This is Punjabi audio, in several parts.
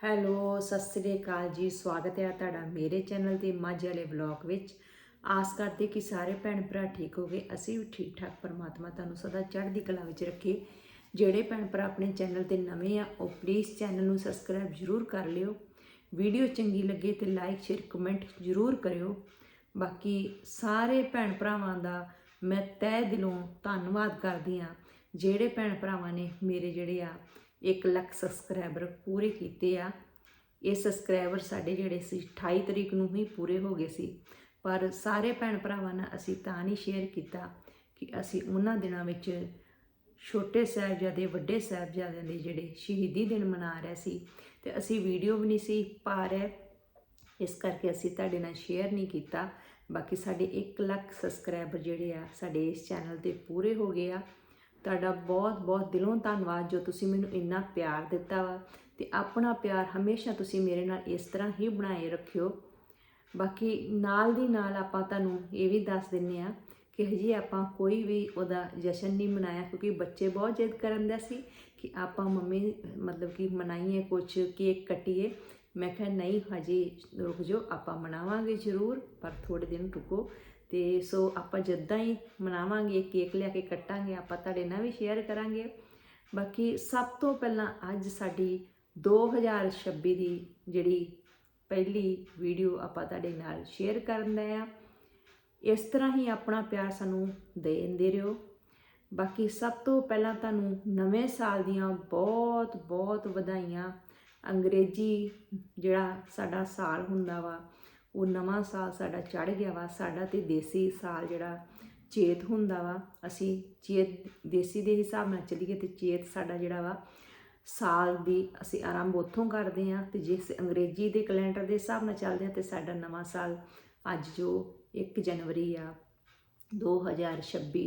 ਹੈਲੋ, ਸਤਿ ਸ੍ਰੀ ਅਕਾਲ ਜੀ। ਸਵਾਗਤ ਹੈ ਤੁਹਾਡਾ ਮੇਰੇ ਚੈਨਲ ਤੇ ਮੱਝ ਵਾਲੇ ਵਲੌਗ ਵਿੱਚ। ਆਸ ਕਰਦੇ ਕਿ ਸਾਰੇ ਭੈਣ ਭਰਾ ਠੀਕ ਹੋਗੇ ਅਸੀਂ ਵੀ ਠੀਕ ਠਾਕ, ਪਰਮਾਤਮਾ ਤੁਹਾਨੂੰ ਸਦਾ ਚੜ੍ਹਦੀ ਕਲਾ ਵਿੱਚ ਰੱਖੇ। ਜਿਹੜੇ ਭੈਣ ਭਰਾ ਆਪਣੇ ਚੈਨਲ ਤੇ ਨਵੇਂ ਆ, ਉਹ ਪਲੀਜ਼ ਚੈਨਲ ਨੂੰ ਸਬਸਕ੍ਰਾਈਬ ਜ਼ਰੂਰ ਕਰ ਲਿਓ। ਵੀਡੀਓ ਚੰਗੀ ਲੱਗੇ ਤੇ ਲਾਈਕ ਸ਼ੇਅਰ ਕਮੈਂਟ ਜ਼ਰੂਰ ਕਰਿਓ। ਬਾਕੀ ਸਾਰੇ ਭੈਣ ਭਰਾਵਾਂ ਦਾ ਮੈਂ ਤਹਿ ਦਿਲੋਂ ਧੰਨਵਾਦ ਕਰਦੀ ਹਾਂ। ਜਿਹੜੇ ਭੈਣ ਭਰਾਵਾਂ ਨੇ ਮੇਰੇ ਜਿਹੜੇ ਆ 1 ਲੱਖ ਸਬਸਕ੍ਰਾਈਬਰ ਪੂਰੇ ਕੀਤੇ ਆ। ਇਹ ਸਬਸਕ੍ਰਾਈਬਰ ਸਾਡੇ ਜਿਹੜੇ ਸੀ 28 ਤਰੀਕ ਨੂੰ ਹੀ ਪੂਰੇ ਹੋ ਗਏ ਸੀ। ਪਰ ਸਾਰੇ ਭੈਣ ਭਰਾਵਾਂ ਨਾਲ ਅਸੀਂ ਤਾਂ ਨਹੀਂ ਸ਼ੇਅਰ ਕੀਤਾ ਕਿ ਅਸੀਂ ਉਹਨਾਂ ਦਿਨਾਂ ਵਿੱਚ ਛੋਟੇ ਸਾਹਿਬਜ਼ਾਦੇ, ਵੱਡੇ ਸਾਹਿਬਜ਼ਾਦਿਆਂ ਦੇ ਜਿਹੜੇ ਸ਼ਹੀਦੀ ਦਿਨ ਮਨਾ ਰਹੇ ਸੀ। ਤੇ ਅਸੀਂ ਵੀਡੀਓ ਵੀ ਨਹੀਂ ਸੀ ਪਾ ਰਹੇ। ਇਸ ਕਰਕੇ ਅਸੀਂ ਤੁਹਾਡੇ ਨਾਲ ਸ਼ੇਅਰ ਨਹੀਂ ਕੀਤਾ। ਬਾਕੀ ਸਾਡੇ 1 ਲੱਖ ਸਬਸਕ੍ਰਾਈਬਰ ਜਿਹੜੇ ਆ, ਸਾਡੇ ਇਸ ਚੈਨਲ ਤੇ ਪੂਰੇ ਹੋ ਗਏ ਆ। ਤੁਹਾਡਾ ਬਹੁਤ ਬਹੁਤ ਦਿਲੋਂ ਧੰਨਵਾਦ ਜੋ ਤੁਸੀਂ ਮੈਨੂੰ ਇੰਨਾ ਪਿਆਰ ਦਿੱਤਾ ਵਾ ਤੇ ਆਪਣਾ ਪਿਆਰ ਹਮੇਸ਼ਾ ਤੁਸੀਂ ਮੇਰੇ ਨਾਲ ਇਸ ਤਰ੍ਹਾਂ ਹੀ ਬਣਾਏ ਰੱਖਿਓ। ਬਾਕੀ ਨਾਲ ਦੀ ਨਾਲ ਆਪਾਂ ਤੁਹਾਨੂੰ ਇਹ ਵੀ ਦੱਸ ਦਿੰਨੇ ਆ ਕਿ ਹਜੇ ਆਪਾਂ ਕੋਈ ਵੀ ਉਹਦਾ ਜਸ਼ਨ ਨਹੀਂ ਮਨਾਇਆ ਕਿਉਂਕਿ ਬੱਚੇ ਬਹੁਤ ਜਿੱਦ ਕਰਨ ਦੇ ਸੀ ਕਿ ਆਪਾਂ ਮੰਮੀ, ਮਤਲਬ ਕਿ ਮਨਾਈਏ ਕੁਝ ਕੇਕ ਕੱਟੀਏ। ਮੈਂ ਕਿਹਾ ਨਹੀਂ, ਹਜੇ ਰੁਕ ਜਾਓ, ਆਪਾਂ ਮਨਾਵਾਂਗੇ ਜ਼ਰੂਰ, ਪਰ ਥੋੜੇ ਦਿਨ ਰੁਕੋ। ਤੇ ਸੋ ਆਪਾਂ ਜਿੱਦਾਂ ਹੀ ਮਨਾਵਾਂਗੇ, ਕੇਕ ਲਿਆ ਕੇ ਕੱਟਾਂਗੇ, ਆਪਾਂ ਤੁਹਾਡੇ ਨਾਲ ਵੀ ਸ਼ੇਅਰ ਕਰਾਂਗੇ। ਬਾਕੀ ਸਭ ਤੋਂ ਪਹਿਲਾਂ ਅੱਜ ਸਾਡੀ 2026 ਦੀ ਜਿਹੜੀ ਪਹਿਲੀ ਵੀਡੀਓ ਆਪਾਂ ਤੁਹਾਡੇ ਨਾਲ ਸ਼ੇਅਰ ਕਰਨ ਆ। ਇਸ ਤਰ੍ਹਾਂ ਹੀ ਆਪਣਾ ਪਿਆਰ ਸਾਨੂੰ ਦੇਂਦੇ ਰਹੋ। ਬਾਕੀ ਸਭ ਤੋਂ ਪਹਿਲਾਂ ਤੁਹਾਨੂੰ ਨਵੇਂ ਸਾਲ ਦੀਆਂ ਬਹੁਤ ਬਹੁਤ ਵਧਾਈਆਂ। ਅੰਗਰੇਜ਼ੀ ਜਿਹੜਾ ਸਾਡਾ ਸਾਲ ਹੁੰਦਾ ਵਾ ਉਹ ਨਵਾਂ ਸਾਲ ਸਾਡਾ ਚੜ ਗਿਆ ਵਾ, ਸਾਡਾ ਤੇ ਦੇਸੀ ਸਾਲ ਜਿਹੜਾ ਚੇਤ ਹੁੰਦਾ ਵਾ, ਅਸੀਂ ਚੇਤ, ਦੇਸੀ ਦੇ ਹਿਸਾਬ ਨਾਲ ਚੱਲੀਏ ਤੇ ਚੇਤ ਸਾਡਾ ਜਿਹੜਾ ਵਾ, ਸਾਲ ਦੀ ਅਸੀਂ ਆਰੰਭ ਉੱਥੋਂ ਕਰਦੇ ਹਾਂ ਤੇ ਜੇ ਅੰਗਰੇਜ਼ੀ ਦੇ ਕੈਲੰਡਰ ਦੇ ਹਿਸਾਬ ਨਾਲ ਚੱਲਦੇ ਹਾਂ ਤੇ ਸਾਡਾ ਨਵਾਂ ਸਾਲ ਅੱਜ ਜੋ 1 ਜਨਵਰੀ ਆ 2026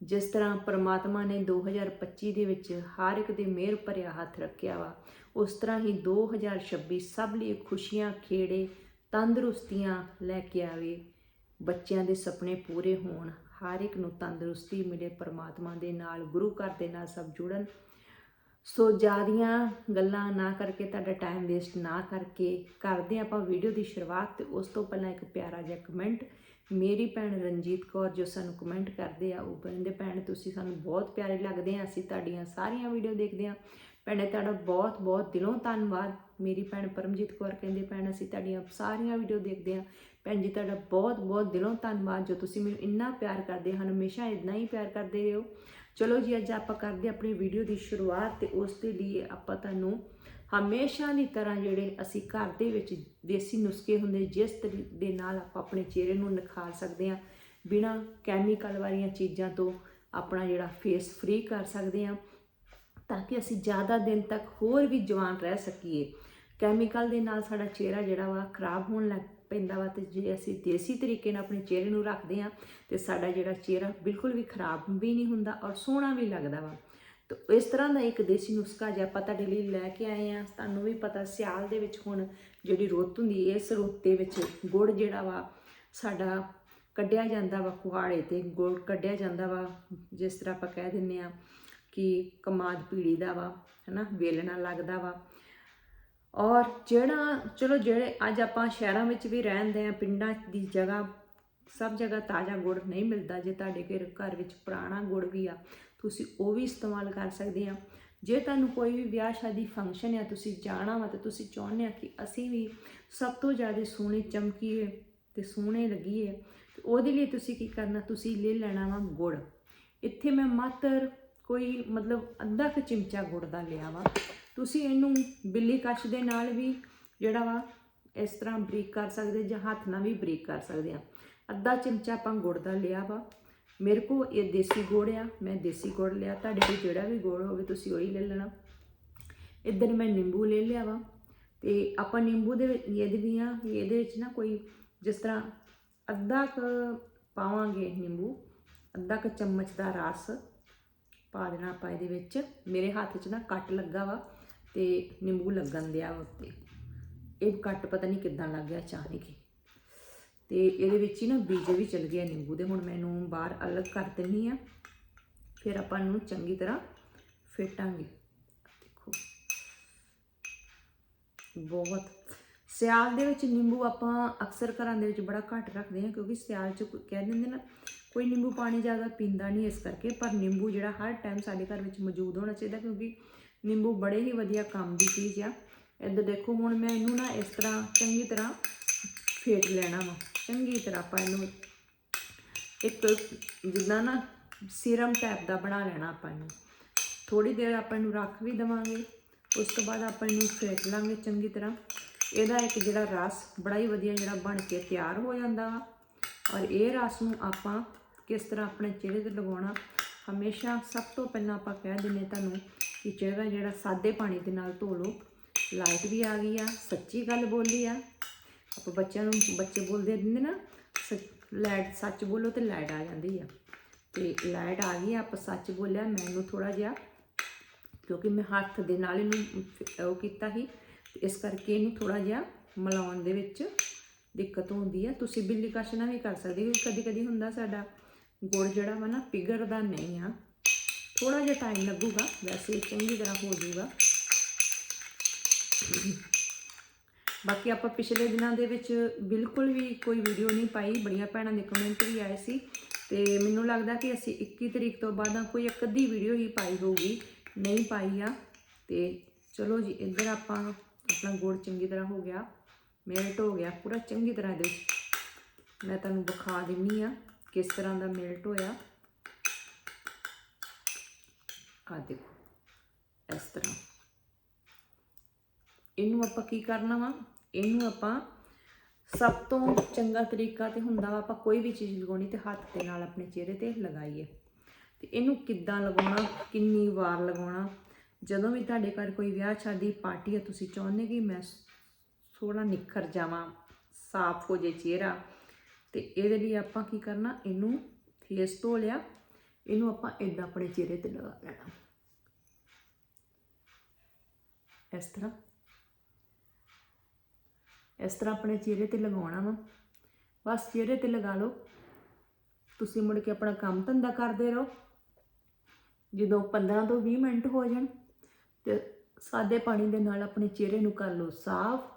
ਜਿਸ ਤਰ੍ਹਾਂ ਪ੍ਰਮਾਤਮਾ ਨੇ 2025 ਦੇ ਵਿੱਚ ਹਰ ਇੱਕ ਦੇ ਮਿਹਰ ਭਰਿਆ ਹੱਥ ਰੱਖਿਆ ਵਾ, ਉਸ ਤਰ੍ਹਾਂ ਹੀ 2026 ਸਭ ਲਈ ਖੁਸ਼ੀਆਂ, ਖੇੜੇ ਤੰਦਰੁਸਤੀਆਂ ਲੈ ਕੇ ਆਵੇ, ਬੱਚਿਆਂ ਦੇ ਸੁਪਨੇ ਪੂਰੇ ਹੋਣ, ਹਰ ਇੱਕ ਨੂੰ ਤੰਦਰੁਸਤੀ ਮਿਲੇ, ਪਰਮਾਤਮਾ ਦੇ ਨਾਲ, ਗੁਰੂ ਘਰ ਦੇ ਨਾਲ ਸਭ ਜੁੜਨ। ਸੋ ਜਿਆਦੀਆਂ ਗੱਲਾਂ ਨਾ ਕਰਕੇ, ਤੁਹਾਡਾ ਟਾਈਮ ਵੇਸਟ ਨਾ ਕਰਕੇ ਕਰਦੇ ਆਪਾਂ ਵੀਡੀਓ ਦੀ ਸ਼ੁਰੂਆਤ ਤੇ ਉਸ ਤੋਂ ਪਹਿਲਾਂ ਇੱਕ ਪਿਆਰਾ ਜਿਹਾ ਕਮੈਂਟ ਮੇਰੀ ਭੈਣ ਰਣਜੀਤ ਕੌਰ ਜੋ ਸਾਨੂੰ ਕਮੈਂਟ ਕਰਦੇ ਆ, ਉਹ ਕਹਿੰਦੇ, ਭੈਣ, ਤੁਸੀਂ ਸਾਨੂੰ ਬਹੁਤ ਪਿਆਰੇ ਲੱਗਦੇ ਆ, ਅਸੀਂ ਤੁਹਾਡੀਆਂ ਸਾਰੀਆਂ ਵੀਡੀਓ ਦੇਖਦੇ ਆ। ਭੈਣੇ, ਤੁਹਾਡਾ ਬਹੁਤ ਬਹੁਤ ਦਿਲੋਂ ਧੰਨਵਾਦ। ਮੇਰੀ ਭੈਣ ਪਰਮਜੀਤ ਕੌਰ ਕਹਿੰਦੇ ਭੈਣ, ਅਸੀਂ ਤੁਹਾਡੀਆਂ ਸਾਰੀਆਂ ਵੀਡੀਓ ਦੇਖਦੇ ਹਾਂ। ਭੈਣ ਜੀ, ਤੁਹਾਡਾ ਬਹੁਤ ਬਹੁਤ ਦਿਲੋਂ ਧੰਨਵਾਦ ਜੋ ਤੁਸੀਂ ਮੈਨੂੰ ਇੰਨਾ ਪਿਆਰ ਕਰਦੇ ਹਨ, ਹਮੇਸ਼ਾ ਇਦਾਂ ਹੀ ਪਿਆਰ ਕਰਦੇ ਰਹੋ। ਚਲੋ ਜੀ, ਅੱਜ ਆਪਾਂ ਕਰਦੇ ਆਪਣੀ ਵੀਡੀਓ ਦੀ ਸ਼ੁਰੂਆਤ ਤੇ ਉਸ ਦੇ ਲਈ ਆਪਾਂ ਤੁਹਾਨੂੰ ਹਮੇਸ਼ਾ ਦੀ ਤਰ੍ਹਾਂ ਜਿਹੜੇ ਅਸੀਂ ਘਰ ਦੇ ਵਿੱਚ ਦੇਸੀ ਨੁਸਖੇ ਹੁੰਦੇ, ਜਿਸ ਤਰੀ, ਦੇ ਨਾਲ ਆਪਾਂ ਆਪਣੇ ਚਿਹਰੇ ਨੂੰ ਨਿਖਾਰ ਸਕਦੇ ਹਾਂ। ਬਿਨਾ ਕੈਮੀਕਲ ਵਾਲੀਆਂ ਚੀਜ਼ਾਂ ਤੋਂ ਆਪਣਾ ਜਿਹੜਾ ਫੇਸ ਫ੍ਰੀ ਕਰ ਸਕਦੇ ਹਾਂ। ਤਾਂ ਕਿ ਅਸੀਂ ਜ਼ਿਆਦਾ ਦਿਨ ਤੱਕ ਹੋਰ ਵੀ ਜਵਾਨ ਰਹਿ ਸਕੀਏ। ਕੈਮੀਕਲ ਦੇ ਨਾਲ ਸਾਡਾ ਚਿਹਰਾ ਜਿਹੜਾ ਵਾ ਖਰਾਬ ਹੋਣ ਲੱਗ ਪੈਂਦਾ ਵਾ ਤੇ ਜੇ ਅਸੀਂ ਦੇਸੀ ਤਰੀਕੇ ਨਾਲ ਆਪਣੇ ਚਿਹਰੇ ਨੂੰ ਰੱਖਦੇ ਹਾਂ ਤੇ ਸਾਡਾ ਜਿਹੜਾ ਚਿਹਰਾ ਬਿਲਕੁਲ ਵੀ ਖਰਾਬ ਵੀ ਨਹੀਂ ਹੁੰਦਾ ਔਰ ਸੋਹਣਾ ਵੀ ਲੱਗਦਾ ਵਾ। ਤੋ ਇਸ ਤਰ੍ਹਾਂ ਦਾ ਇੱਕ ਦੇਸੀ ਨੁਸਖਾ ਜੇ ਆਪਾਂ ਤੁਹਾਡੇ ਲਈ ਲੈ ਕੇ ਆਏ ਆ ਤੁਹਾਨੂੰ ਵੀ ਪਤਾ ਸਿਆਲ ਦੇ ਵਿੱਚ ਹੁਣ ਜਿਹੜੀ ਰੁੱਤ ਹੁੰਦੀ ਇਸ ਰੁੱਤ ਦੇ ਵਿੱਚ ਗੁੜ ਜਿਹੜਾ ਵਾ ਸਾਡਾ ਕੱਢਿਆ ਜਾਂਦਾ ਵਾ ਕੁਹਾੜੇ ਤੇ, ਗੁੜ ਕੱਢਿਆ ਜਾਂਦਾ ਵਾ, ਜਿਸ ਤਰ੍ਹਾਂ ਆਪਾਂ ਕਹਿ ਦਿੰਨੇ ਆ ਕਿ ਕਮਾਦ ਪੀੜੀ ਦਾ ਵਾ, ਹਨਾ, ਵੇਲਣਾ ਲੱਗਦਾ ਵਾ। ਔਰ ਜਿਹੜਾ, ਚਲੋ ਜਿਹੜੇ ਅੱਜ ਆਪਾਂ ਸ਼ਹਿਰਾਂ ਵਿੱਚ ਵੀ ਰਹਿੰਦੇ ਆ ਪਿੰਡਾਂ ਦੀ ਜਗ੍ਹਾ, ਸਭ ਜਗ੍ਹਾ ਤਾਜ਼ਾ ਗੁੜ ਨਹੀਂ ਮਿਲਦਾ, ਜੇ ਤੁਹਾਡੇ ਘਰ ਘਰ ਵਿੱਚ ਪੁਰਾਣਾ ਗੁੜ ਵੀ ਆ, ਤੁਸੀਂ ਉਹ ਵੀ ਇਸਤੇਮਾਲ ਕਰ ਸਕਦੇ ਆ ਜੇ ਤੁਹਾਨੂੰ ਕੋਈ ਵੀ ਵਿਆਹ ਸ਼ਾਦੀ ਫੰਕਸ਼ਨ ਆ, ਤੁਸੀਂ ਜਾਣਾ ਵਾ, ਤੇ ਤੁਸੀਂ ਚਾਹੁੰਦੇ ਆ ਕਿ ਅਸੀਂ ਵੀ ਸਭ ਤੋਂ ਜ਼ਿਆਦਾ ਸੋਹਣੇ ਚਮਕੀਏ ਤੇ ਸੋਹਣੇ ਲੱਗੀਏ, ਤੇ ਉਹਦੇ ਲਈ ਤੁਸੀਂ ਕੀ ਕਰਨਾ, ਤੁਸੀਂ ਲੈ ਲੈਣਾ ਵਾ ਗੁੜ। ਇੱਥੇ ਮੈਂ ਮਾਤਰ ਕੋਈ ਮਤਲਬ ਅੱਧਾ ਕੁ ਚਮਚਾ ਗੁੜ ਦਾ ਲਿਆ ਵਾ। ਤੁਸੀਂ ਇਹਨੂੰ ਬਿੱਲੀ ਕੱਛ ਦੇ ਨਾਲ ਵੀ ਜਿਹੜਾ ਵਾ, ਇਸ ਤਰ੍ਹਾਂ ਬਰੀਕ ਕਰ ਸਕਦੇ ਜਾਂ ਹੱਥ ਨਾਲ ਵੀ ਬਰੀਕ ਕਰ ਸਕਦੇ ਆ। ਅੱਧਾ ਚਮਚਾ ਆਪਾਂ ਗੁੜ ਦਾ ਲਿਆ ਵਾ। ਮੇਰੇ ਕੋ ਇਹ ਦੇਸੀ ਗੁੜ ਆ, ਮੈਂ ਦੇਸੀ ਗੁੜ ਲਿਆ। ਤੁਹਾਡੇ ਕੋਲ ਜਿਹੜਾ ਵੀ ਗੁੜ ਹੋਵੇ ਤੁਸੀਂ ਉਹੀ ਲੈ ਲੈਣਾ। ਇੱਧਰ ਮੈਂ ਨਿੰਬੂ ਲੈ ਲਿਆ ਵਾ। ਤੇ ਆਪਾਂ ਨਿੰਬੂ ਦੇ ਵਿੱਚ, ਇਹਦੇ ਵੀ ਆ ਇਹਦੇ ਵਿੱਚ ਨਾ ਕੋਈ ਜਿਸ ਤਰ੍ਹਾਂ ਅੱਧਾ ਕ ਪਾਵਾਂਗੇ ਨਿੰਬੂ, ਅੱਧਾ ਕ ਚਮਚ ਦਾ ਰਸ। ਪਾ ਦੇਣਾ ਆਪਾਂ ਇਹਦੇ ਵਿੱਚ। ਮੇਰੇ ਹੱਥ 'ਚ ਨਾ ਕੱਟ ਲੱਗਾ ਵਾ ਤੇ ਨਿੰਬੂ ਲੱਗਣ ਦਿਆ ਵਾ ਉੱਤੇ। ਇਹ ਕੱਟ ਪਤਾ ਨਹੀਂ ਕਿੱਦਾਂ ਲੱਗ ਗਿਆ ਅਚਾਨਕ ਹੀ। ਤੇ ਇਹਦੇ ਵਿੱਚ ਹੀ ਨਾ ਬੀਜ ਵੀ ਚਲ ਗਿਆ ਨਿੰਬੂ ਦੇ। ਹੁਣ ਮੈਨੂੰ ਬਾਹਰ ਅਲੱਗ ਕਰ ਦਿੰਨੀ ਆ। ਫਿਰ ਆਪਾਂ ਇਹਨੂੰ ਚੰਗੀ ਤਰ੍ਹਾਂ ਫੇਟਾਂਗੇ। ਦੇਖੋ। ਬਹੁਤ। ਸਿਆਲ ਦੇ ਵਿੱਚ ਨਿੰਬੂ ਆਪਾਂ ਅਕਸਰ ਘਰਾਂ ਦੇ ਵਿੱਚ ਬੜਾ ਘੱਟ ਰੱਖਦੇ ਹਾਂ ਕਿਉਂਕਿ ਸਿਆਲ 'ਚ ਕਹਿ ਦਿੰਦੇ ਨਾ ਕੋਈ ਨਿੰਬੂ ਪਾਣੀ ਜ਼ਿਆਦਾ ਪੀਂਦਾ ਨਹੀਂ ਇਸ ਕਰਕੇ, ਪਰ ਨਿੰਬੂ ਜਿਹੜਾ ਹਰ ਟਾਈਮ ਸਾਡੇ ਘਰ ਵਿੱਚ ਮੌਜੂਦ ਹੋਣਾ ਚਾਹੀਦਾ, ਕਿਉਂਕਿ ਨਿੰਬੂ ਬੜੇ ਹੀ ਵਧੀਆ ਕੰਮ ਦੀ ਚੀਜ਼ ਆ। ਇੱਧਰ ਦੇਖੋ, ਹੁਣ ਮੈਂ ਇਹਨੂੰ ਨਾ ਇਸ ਤਰ੍ਹਾਂ ਚੰਗੀ ਤਰ੍ਹਾਂ ਫੇਟ ਲੈਣਾ ਵਾ। ਚੰਗੀ ਤਰ੍ਹਾਂ ਆਪਾਂ ਇਹਨੂੰ ਇੱਕ ਜਿੱਦਾਂ ਨਾ ਸੀਰਮ ਟੈਪ ਦਾ ਬਣਾ ਲੈਣਾ ਆਪਾਂ ਇਹਨੂੰ। ਥੋੜੀ ਦੇਰ ਆਪਾਂ ਇਹਨੂੰ ਰੱਖ ਵੀ ਦਵਾਂਗੇ, ਉਸ ਤੋਂ ਬਾਅਦ ਆਪਾਂ ਇਹਨੂੰ ਫੇਟ ਲਾਂਗੇ ਚੰਗੀ ਤਰ੍ਹਾਂ। ਇਹਦਾ ਇੱਕ ਜਿਹੜਾ ਰਸ ਬੜਾ ਹੀ ਵਧੀਆ ਜਿਹੜਾ ਬਣ ਕੇ ਤਿਆਰ ਹੋ ਜਾਂਦਾ ਵਾ। ਔਰ ਇਹ ਰਸ ਨੂੰ ਆਪਾਂ ਕਿਸ ਤਰ੍ਹਾਂ ਆਪਣੇ ਚਿਹਰੇ ਤੇ ਲਗਾਉਣਾ ਹਮੇਸ਼ਾ ਸਭ ਤੋਂ ਪਹਿਲਾਂ ਆਪਾਂ ਕਹਿ ਦਿੰਨੇ ਤੁਹਾਨੂੰ ਕਿ ਚਿਹਰਾ ਜਿਹੜਾ ਸਾਦੇ ਪਾਣੀ ਦੇ ਨਾਲ ਧੋ ਲਓ। ਲਾਈਟ ਵੀ ਆ ਗਈ ਆ ਸੱਚੀ ਗੱਲ ਬੋਲੀ ਆ। ਆਪਾਂ ਬੱਚਿਆਂ ਨੂੰ ਬੱਚੇ ਬੋਲਦੇ ਦਿੰਦੇ ਨਾ ਸ- ਲਾਈਟ ਸੱਚ ਬੋਲੋ ਤੇ ਲਾਈਟ ਆ ਜਾਂਦੀ ਆ। ਤੇ ਲਾਈਟ ਆ ਗਈ ਆ, ਆਪਾਂ ਸੱਚ ਬੋਲਿਆ ਮੈਨੂੰ ਥੋੜਾ ਜਿਹਾ ਕਿਉਂਕਿ ਮੈਂ ਹੱਥ ਦੇ ਨਾਲ ਇਹਨੂੰ ਉਹ ਕੀਤਾ ਸੀ। ਇਸ ਕਰਕੇ ਇਹਨੂੰ ਥੋੜਾ ਜਿਹਾ ਮਿਲਾਉਣ ਦੇ ਵਿੱਚ ਦਿੱਕਤ ਹੁੰਦੀ ਆ। ਤੁਸੀਂ ਬਿੱਲੀ ਕਸ਼ ਨਾਲ ਵੀ ਕਰ ਸਕਦੇ ਹੋ ਕਦੀ ਕਦੀ ਹੁੰਦਾ ਸਾਡਾ। ਗੁੜ ਜਿਹੜਾ ਵਾ ਨਾ ਪਿਘਲਦਾ ਨਹੀਂ ਆ। ਥੋੜਾ ਜਿਹਾ ਟਾਈਮ ਲੱਗੂਗਾ, ਵੈਸੇ ਚੰਗੀ ਤਰ੍ਹਾਂ ਹੋ ਜਾਊਗਾ। ਬਾਕੀ ਆਪਾਂ ਪਿਛਲੇ ਦਿਨਾਂ ਦੇ ਵਿੱਚ ਬਿਲਕੁਲ ਵੀ ਕੋਈ ਵੀਡੀਓ ਨਹੀਂ ਪਾਈ। ਬੜੀਆਂ ਭੈਣਾਂ ਦੇ ਕਮੈਂਟ ਵੀ ਆਏ ਸੀ। ਤੇ ਮੈਨੂੰ ਲੱਗਦਾ ਕਿ ਅਸੀਂ 21 ਤਰੀਕ ਤੋਂ ਬਾਅਦ ਕੋਈ ਇੱਕ ਅੱਧੀ ਵੀਡੀਓ ਹੀ ਪਾਈ ਹੋਊਗੀ। ਨਹੀਂ ਪਾਈ ਆ। ਤੇ ਚਲੋ ਜੀ, ਇੱਧਰ ਆਪਾਂ ਆਪਣਾ ਗੁੜ ਚੰਗੀ ਤਰ੍ਹਾਂ ਹੋ ਗਿਆ। ਮੇਲਟ ਹੋ ਗਿਆ। ਪੂਰਾ ਚੰਗੀ ਤਰ੍ਹਾਂ ਦੇ ਵਿੱਚ। ਮੈਂ ਤੁਹਾਨੂੰ ਦਿਖਾ ਦਿੰਨੀ ਆ। ਕਿਸ ਤਰ੍ਹਾਂ ਦਾ ਮਿਲਟ ਹੋਇਆ? ਆ ਦੇਖੋ, ਇਸ ਤਰ੍ਹਾਂ। ਇਹਨੂੰ ਆਪਾਂ ਕੀ ਕਰਨਾ ਵਾ? ਇਹਨੂੰ ਆਪਾਂ ਸਭ ਤੋਂ ਚੰਗਾ ਤਰੀਕਾ ਤੇ ਹੁੰਦਾ ਵਾ, ਆਪਾਂ ਕੋਈ ਵੀ ਚੀਜ਼ ਲਗਾਉਣੀ ਤੇ ਹੱਥ ਦੇ ਨਾਲ ਆਪਣੇ ਚਿਹਰੇ ਤੇ ਲਗਾਈਏ। ਤੇ ਇਹਨੂੰ ਕਿੱਦਾਂ ਲਗਾਉਣਾ, ਕਿੰਨੀ ਵਾਰ ਲਗਾਉਣਾ? ਜਦੋਂ ਵੀ ਤੁਹਾਡੇ ਘਰ ਕੋਈ ਵਿਆਹ ਸ਼ਾਦੀ ਪਾਰਟੀ ਹੈ ਤੁਸੀਂ ਚਾਹੁੰਦੇ ਕਿ ਮੈਂ ਥੋੜਾ ਨਿਖਰ ਜਾਵਾਂ, ਸਾਫ਼ ਹੋ ਜੇ ਚਿਹਰਾ ਤੇ ਇਹਦੇ ਲਈ ਆਪਾਂ ਕੀ ਕਰਨਾ, ਇਹਨੂੰ ਫੇਸ ਧੋ ਲਿਆ, ਇਹਨੂੰ ਆਪਾਂ ਇਦਾਂ ਆਪਣੇ ਚਿਹਰੇ ਤੇ ਲਗਾ ਲੈਣਾ। ਇਸ ਤਰ੍ਹਾਂ। ਇਸ ਤਰ੍ਹਾਂ ਆਪਣੇ ਚਿਹਰੇ ਤੇ ਲਗਾਉਣਾ ਵਾ। ਬਸ ਚਿਹਰੇ ਤੇ ਲਗਾ ਲਓ। ਤੁਸੀਂ ਮੁੜ ਕੇ ਆਪਣਾ ਕੰਮ ਧੰਦਾ ਕਰਦੇ ਰਹੋ। ਜਦੋਂ 15 ਤੋਂ 20 ਮਿੰਟ ਹੋ ਜਾਣ, ਤੇ ਸਾਦੇ ਪਾਣੀ ਦੇ ਨਾਲ ਆਪਣੇ ਚਿਹਰੇ ਨੂੰ ਕਰ ਲਓ ਸਾਫ਼।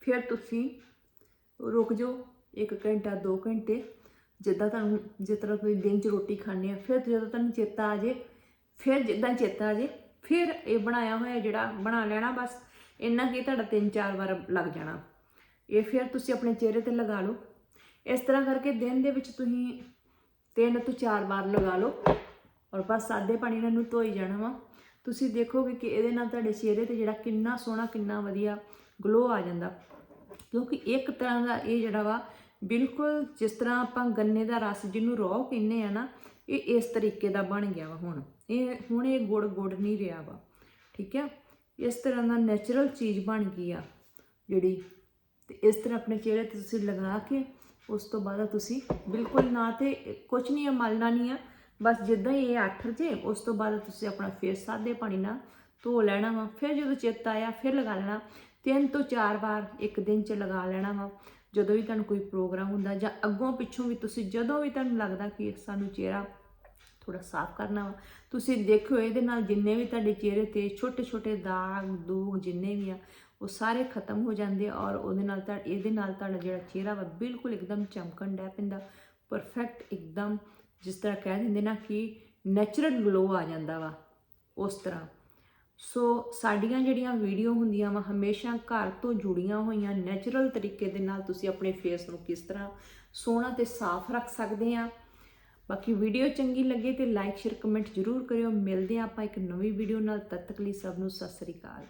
ਫਿਰ ਤੁਸੀਂ ਰੁਕ ਜਾਓ। 1 ਘੰਟਾ 2 ਘੰਟੇ ਜਿੱਦਾਂ ਤੁਹਾਨੂੰ, ਜਿਸ ਤਰ੍ਹਾਂ ਤੁਸੀਂ ਦਿਨ 'ਚ ਰੋਟੀ ਖਾਂਦੇ ਆ ਫਿਰ ਜਦੋਂ ਤੁਹਾਨੂੰ ਚੇਤਾ ਆ ਜੇ, ਫਿਰ ਜਿੱਦਾਂ ਚੇਤਾ ਆ ਜੇ, ਫਿਰ ਇਹ ਬਣਾਇਆ ਹੋਇਆ ਜਿਹੜਾ ਬਣਾ ਲੈਣਾ ਬਸ, ਇੰਨਾ ਕੀ ਤੁਹਾਡਾ ਤਿੰਨ ਚਾਰ ਵਾਰ ਲੱਗ ਜਾਣਾ। ਇਹ ਫਿਰ ਤੁਸੀਂ ਆਪਣੇ ਚਿਹਰੇ ਤੇ ਲਗਾ ਲਓ। ਇਸ ਤਰ੍ਹਾਂ ਕਰਕੇ ਦਿਨ ਦੇ ਵਿੱਚ ਤੁਸੀਂ ਤਿੰਨ ਤੋਂ ਚਾਰ ਵਾਰ ਲਗਾ ਲਓ ਔਰ ਬਸ ਸਾਦੇ ਪਾਣੀ ਨਾਲ ਨੂੰ ਧੋਈ ਜਾਣਾ ਵਾ। ਤੁਸੀਂ ਦੇਖੋਗੇ ਕਿ ਇਹਦੇ ਨਾਲ ਤੁਹਾਡੇ ਚਿਹਰੇ ਤੇ ਜਿਹੜਾ ਕਿੰਨਾ ਸੋਹਣਾ, ਕਿੰਨਾ ਵਧੀਆ ਗਲੋ ਆ ਜਾਂਦਾ। ਕਿਉਂਕਿ ਇੱਕ ਤਰ੍ਹਾਂ ਦਾ ਇਹ ਜਿਹੜਾ ਵਾ ਬਿਲਕੁਲ ਜਿਸ ਤਰ੍ਹਾਂ ਆਪਾਂ ਗੰਨੇ ਦਾ ਰਸ ਜਿਹਨੂੰ ਰੋਹ ਕਹਿੰਦੇ ਆ ਨਾ, ਇਹ ਇਸ ਤਰੀਕੇ ਦਾ ਬਣ ਗਿਆ ਵਾ ਹੁਣ। ਇਹ ਹੁਣ ਇਹ ਗੁੜ ਗੁੜ ਨਹੀਂ ਰਿਹਾ ਵਾ, ਠੀਕ ਹੈ ਇਸ ਤਰ੍ਹਾਂ ਦਾ ਨੈਚੁਰਲ ਚੀਜ਼ ਬਣ ਗਈ ਆ ਜਿਹੜੀ। ਤੇ ਇਸ ਤਰ੍ਹਾਂ ਆਪਣੇ ਚਿਹਰੇ ਤੇ ਤੁਸੀਂ ਲਗਾ ਕੇ ਉਸ ਤੋਂ ਬਾਅਦ ਤੁਸੀਂ ਬਿਲਕੁਲ ਨਾ ਤੇ ਕੁਝ ਨਹੀਂ ਹੈ ਮਲਣਾ ਨਹੀਂ ਆ। ਬਸ ਜਿੱਦਾਂ ਹੀ ਇਹ ਅੱਠ ਜੇ ਉਸ ਤੋਂ ਬਾਅਦ ਤੁਸੀਂ ਆਪਣਾ ਫੇਸ ਸਾਦੇ ਪਾਣੀ ਨਾਲ ਧੋ ਲੈਣਾ ਵਾ। ਫਿਰ ਜਦੋਂ ਚੇਤਾ ਆਇਆ, ਫਿਰ ਲਗਾ ਲੈਣਾ। ਤਿੰਨ ਤੋਂ ਚਾਰ ਵਾਰ ਇੱਕ ਦਿਨ 'ਚ ਲਗਾ ਲੈਣਾ ਵਾ। ਜਦੋਂ ਵੀ ਤੁਹਾਨੂੰ ਕੋਈ ਪ੍ਰੋਗਰਾਮ ਹੁੰਦਾ ਜਾਂ ਅੱਗੋਂ ਪਿੱਛੋਂ ਵੀ ਤੁਸੀਂ ਜਦੋਂ ਵੀ ਤੁਹਾਨੂੰ ਲੱਗਦਾ ਕਿ ਸਾਨੂੰ ਚਿਹਰਾ ਥੋੜਾ ਸਾਫ਼ ਕਰਨਾ ਵਾ, ਤੁਸੀਂ ਦੇਖਿਓ ਇਹਦੇ ਨਾਲ ਜਿੰਨੇ ਵੀ ਤੁਹਾਡੇ ਚਿਹਰੇ ਤੇ ਛੋਟੇ ਛੋਟੇ ਦਾਗ, ਦੂਗ ਜਿੰਨੇ ਵੀ ਆ, ਉਹ ਸਾਰੇ ਖਤਮ ਹੋ ਜਾਂਦੇ ਆ ਔਰ ਉਹਦੇ ਨਾਲ ਤਾਂ, ਇਹਦੇ ਨਾਲ ਤੁਹਾਡਾ ਜਿਹੜਾ ਚਿਹਰਾ ਵਾ ਬਿਲਕੁਲ ਇੱਕਦਮ ਚਮਕਣ ਡੈ ਪੈਂਦਾ ਪਰਫੈਕਟ ਇੱਕਦਮ ਜਿਸ ਤਰ੍ਹਾਂ ਕਹਿ ਦਿੰਦੇ ਨਾ ਕਿ ਨੈਚੁਰਲ ਗਲੋ ਆ ਜਾਂਦਾ ਵਾ, ਉਸ ਤਰ੍ਹਾਂ। ਸੋ ਸਾਡੀਆਂ ਜਿਹੜੀਆਂ ਵੀਡੀਓ ਹੁੰਦੀਆਂ ਵਾ, ਹਮੇਸ਼ਾ ਘਰ ਤੋਂ ਜੁੜੀਆਂ ਹੋਈਆਂ ਨੈਚੁਰਲ ਤਰੀਕੇ ਦੇ ਨਾਲ ਤੁਸੀਂ ਆਪਣੇ ਫੇਸ ਨੂੰ ਕਿਸ ਤਰ੍ਹਾਂ ਸੋਹਣਾ ਤੇ ਸਾਫ਼ ਰੱਖ ਸਕਦੇ ਆ। ਬਾਕੀ ਵੀਡੀਓ ਚੰਗੀ ਲੱਗੇ ਤੇ ਲਾਈਕ ਸ਼ੇਅਰ ਕਮੈਂਟ ਜ਼ਰੂਰ ਕਰਿਓ। ਮਿਲਦੇ ਆ ਆਪਾਂ ਇੱਕ ਨਵੀਂ ਵੀਡੀਓ ਨਾਲ, ਤਦ ਤੱਕ ਲਈ ਸਭ ਨੂੰ ਸਤਿ ਸ੍ਰੀ ਅਕਾਲ।